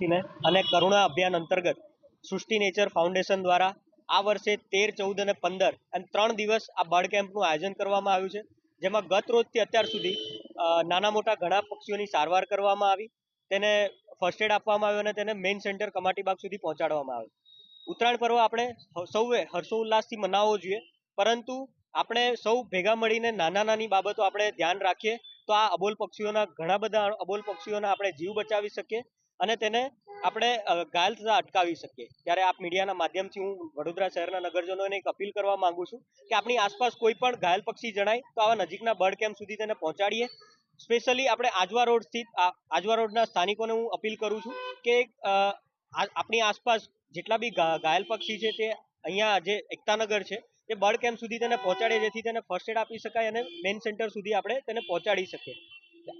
ને અને કરુણા અભિયાન અંતર્ગત સૃષ્ટિ નેચર ફાઉન્ડેશન દ્વારા આ વર્ષે તેર, ચૌદ અને પંદર અને ત્રણ દિવસ આ બર્ડ કેમ્પનું આયોજન કરવામાં આવ્યું છે. જેમાં ગત રોજથી અત્યાર સુધી નાના મોટા ઘણા પક્ષીઓની સારવાર કરવામાં આવી, તેને ફર્સ્ટ એડ આપવામાં આવ્યું અને તેને મેઇન સેન્ટર કમાટીબાગ સુધી પહોંચાડવામાં આવ્યું. ઉત્તરાયણ પર્વ આપણે સૌએ હર્ષોલ્લાસથી મનાવવો જોઈએ, પરંતુ આપણે સૌ ભેગા મળીને નાના નાની બાબતો આપણે ધ્યાન રાખીએ, તો આ અબોલ પક્ષીઓના ઘણા બધા અબોલ પક્ષીઓના આપણે જીવ બચાવી શકીએ અને તેને આપણે ઘાયલ થતા અટકાવી શકીએ. ત્યારે આપ મીડિયાના માધ્યમથી હું વડોદરા શહેરના નગરજનોને એક અપીલ કરવા માંગુ છું કે આપણી આસપાસ કોઈ પણ ઘાયલ પક્ષી જણાય તો આવા નજીકના બર્ડ કેમ્પ સુધી તેને પહોંચાડીએ. સ્પેશિયલી આપણે આજવા રોડ સ્થિત આજવા રોડના સ્થાનિકોને હું અપીલ કરું છું કે આપણી આસપાસ જેટલા બી ઘાયલ પક્ષી છે તે અહીંયા જે એકતાનગર છે તે બર્ડ કેમ્પ સુધી તેને પહોંચાડે, જેથી તેને ફર્સ્ટ એડ આપી શકાય અને મેઇન સેન્ટર સુધી આપણે તેને પહોંચાડી શકીએ.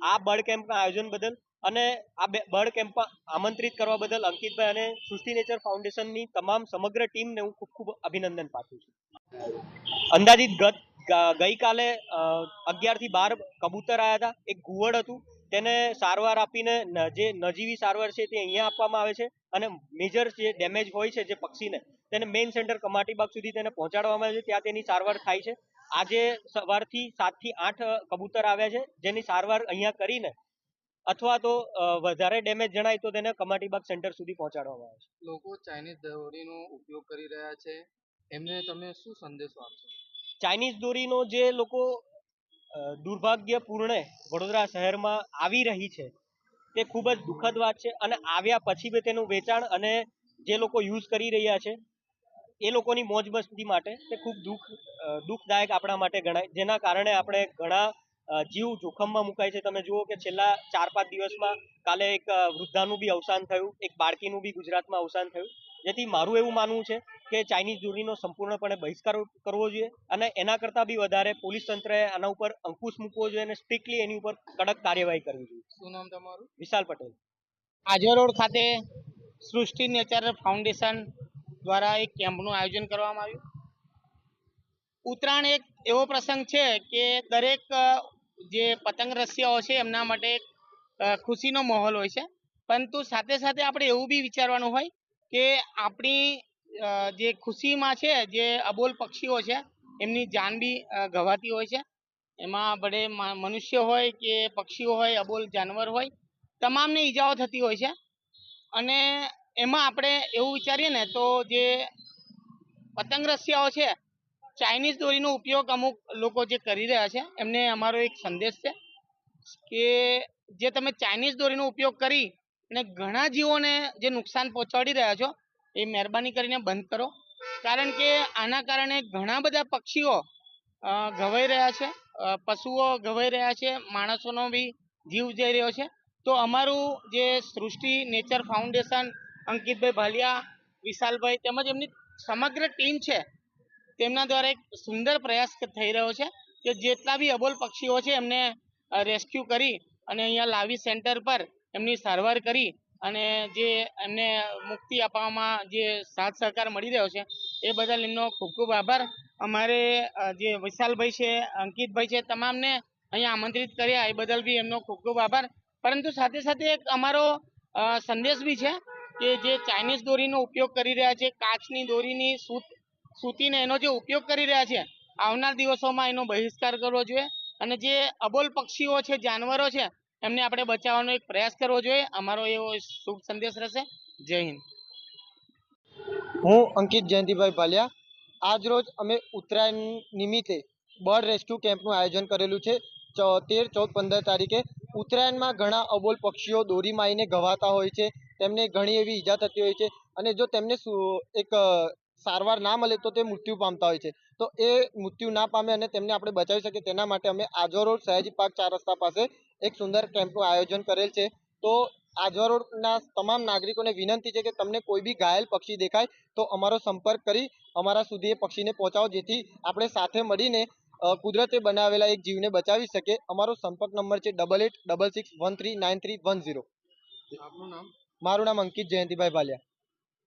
આ બર્ડ કેમ્પના આયોજન બદલ અને આ બે બર્ડ કેમ્પમાં આમંત્રિત કરવા બદલ અંકિતભાઈ અને સૃષ્ટિ નેચર ફાઉન્ડેશનની તમામ સમગ્ર ટીમને હું ખૂબ ખૂબ અભિનંદન પાઠવું છું. અંદાજિત ગત ગઈકાલે અગિયારથી બાર કબૂતર આવ્યા હતા. એક ઘુવડ હતું. તેને સારવાર આપીને જે નજીવી સારવાર છે તે અહીંયા આપવામાં આવે છે અને મેજર જે ડેમેજ હોય છે જે પક્ષીને તેને મેઇન સેન્ટર કમાટીબાગ સુધી તેને પહોંચાડવામાં આવે છે. ત્યાં તેની સારવાર થાય છે. આજે સવારથી સાતથી આઠ કબૂતર આવ્યા છે. જેની સારવાર અહીંયા કરીને અથવા તો વધારે ડેમેજ જણાય તો તેને કમાટીબાગ સેન્ટર સુધી પહોંચાડવામાં આવે છે. લોકો ચાઇનીઝ દોરીનો ઉપયોગ કરી રહ્યા છે. એમને તમે શું સંદેશો આપશો? ચાઇનીઝ દોરીનો જે લોકો દુર્ભાગ્યપૂર્ણે વડોદરા શહેરમાં આવી રહી છે તે ખૂબ જ દુઃખદ વાત છે. અને આવ્યા પછી બી તેનું વેચાણ અને જે લોકો યુઝ કરી રહ્યા છે એ લોકોની મોજ મસ્તી માટે તે ખૂબ દુઃખ દુઃખદાયક આપણા માટે ગણાય. જેના કારણે આપણે ઘણા જીવ જોખમમાં મુકાય છે. તમે જુઓ કે છેલ્લા ચાર પાંચ દિવસમાં કાલે એક વૃદ્ધાનું બી અવસાન થયું. એક બાળકીનું બી ગુજરાતમાં અવસાન થયું. જેથી મારું એવું માનવું છે કે ચાઇનીઝ દોરીનો સંપૂર્ણપણે બહિષ્કાર કરવો જોઈએ અને એના કરતાં બી વધારે પોલીસ તંત્રએ આના ઉપર અંકુશ મૂકવો જોઈએ અને સ્ટ્રિક્ટલી એની ઉપર કડક કાર્યવાહી કરવી જોઈએ. શું નામ તમારું? વિશાલ પટેલ. આજવા રોડ ખાતે સૃષ્ટિ નેચર ફાઉન્ડેશન દ્વારા એક કેમ્પનું આયોજન કરવામાં આવ્યું. ઉત્તરાયણ એક એવો પ્રસંગ છે કે દરેક જે પતંગ રસિયાઓ છે એમના માટે ખુશીનો માહોલ હોય છે. પરંતુ સાથે સાથે આપણે એવું બી વિચારવાનું હોય કે આપણી જે ખુશીમાં છે, જે અબોલ પક્ષીઓ છે, એમની જાન બી ગવાતી હોય છે. એમાં ભલે મનુષ્ય હોય કે પક્ષીઓ હોય, અબોલ જાનવર હોય, તમામને ઈજાઓ થતી હોય છે. અને એમાં આપણે એવું વિચારીએ ને તો જે પતંગ રસિયાઓ છે ચાઇનીઝ દોરીનો ઉપયોગ અમુક લોકો જે કરી રહ્યા છે, એમને અમારો એક સંદેશ છે કે જે તમે ચાઇનીઝ દોરીનો ઉપયોગ કરી અને ઘણા જીવોને જે નુકસાન પહોંચાડી રહ્યા છો, એ મહેરબાની કરીને બંધ કરો. કારણ કે આના કારણે ઘણા બધા પક્ષીઓ ઘવાઈ રહ્યા છે પશુઓ ઘવાઈ રહ્યા છે, માણસોનો બી જીવ જઈ રહ્યો છે. તો અમારું જે સૃષ્ટિ નેચર ફાઉન્ડેશન અંકિતભાઈ ભાલિયા, વિશાલભાઈ તેમજ એમની સમગ્ર ટીમ છે. તેમના દ્વારા એક સુંદર પ્રયાસ થઈ રહ્યો છે કે જેટલા બી અબોલ પક્ષીઓ છે એમને રેસ્ક્યુ કરી અને અહીંયા લાવી સેન્ટર પર એમની સારવાર કરી અને જે એમને મુક્તિ આપવામાં જે સાથ સહકાર મળી રહ્યો છે એ બદલ એમનો ખૂબ ખૂબ આભાર. અમારે જે વિશાલભાઈ છે, અંકિતભાઈ છે તમામને અહીંયા આમંત્રિત કર્યા એ બદલ બી એમનો ખૂબ ખૂબ આભાર. પરંતુ સાથે સાથે એક અમારો સંદેશ બી છે કે જે ચાઇનીઝ દોરીનો ઉપયોગ કરી રહ્યા છે, કાચની દોરીની સૂત, સૂતીને એનો જે ઉપયોગ કરી રહ્યા છે, આવનાર દિવસોમાં એનો બહિષ્કાર કરવો જોઈએ. અને જે અબોલ પક્ષીઓ છે, જાનવરો છે, એમને આપણે બચાવવાનો એક પ્રયાસ કરવો જોઈએ. અમારો એવો શુભ સંદેશ રહેશે. જય હિન્દ. હું અંકિત જયંતિભાઈ ભાલિયા. આજ રોજ અમે ઉત્તરાયણ નિમિત્તે બર્ડ રેસ્ક્યુ કેમ્પનું આયોજન કરેલું છે. તેર, ચૌદ, પંદર તારીખે ઉત્તરાયણમાં ઘણા અબોલ પક્ષીઓ દોરીમાં માઈને ઘવાતા હોય છે. તેમને ઘણી એવી ઈજા થતી હોય છે અને જો તેમને એક સારવાર ના મળે તો તે મૃત્યુ પામતા હોય છે. તો એ મૃત્યુ ના પામે અને તેમને આપણે બચાવી શકીએ તેના માટે અમે આજવા રોડ સયાજી પાર્ક ચાર રસ્તા પાસે એક સુંદર કેમ્પનું આયોજન કરેલ છે. તો આજવા રોડના તમામ નાગરિકોને વિનંતી છે કે તમને કોઈ બી ઘાયલ પક્ષી દેખાય તો અમારો સંપર્ક કરી, અમારા સુધી એ પક્ષીને પહોંચાવો જેથી આપણે સાથે મળીને કુદરતે બનાવેલા એક જીવને બચાવી શકીએ. અમારો સંપર્ક નંબર છે double eight double six one three nine three one zero. આપનું નામ? મારું નામ અંકિત જયંતિભાઈ ભાલિયા.